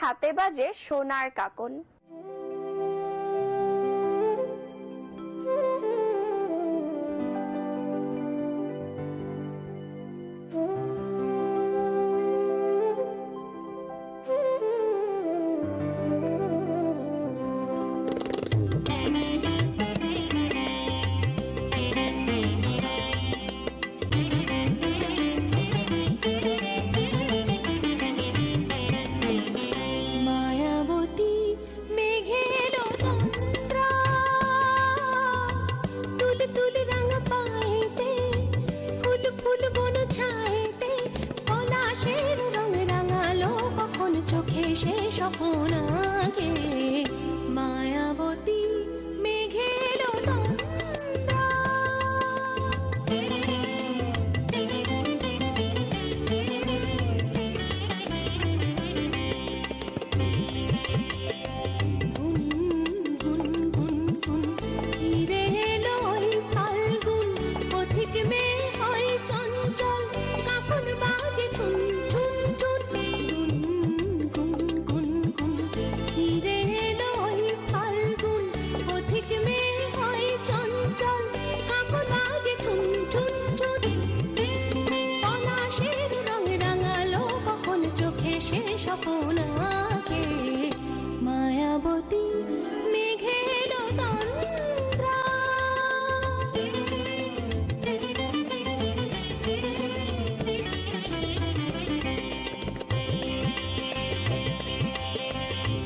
হাতে বাজে সোনার কাকন। স্বপন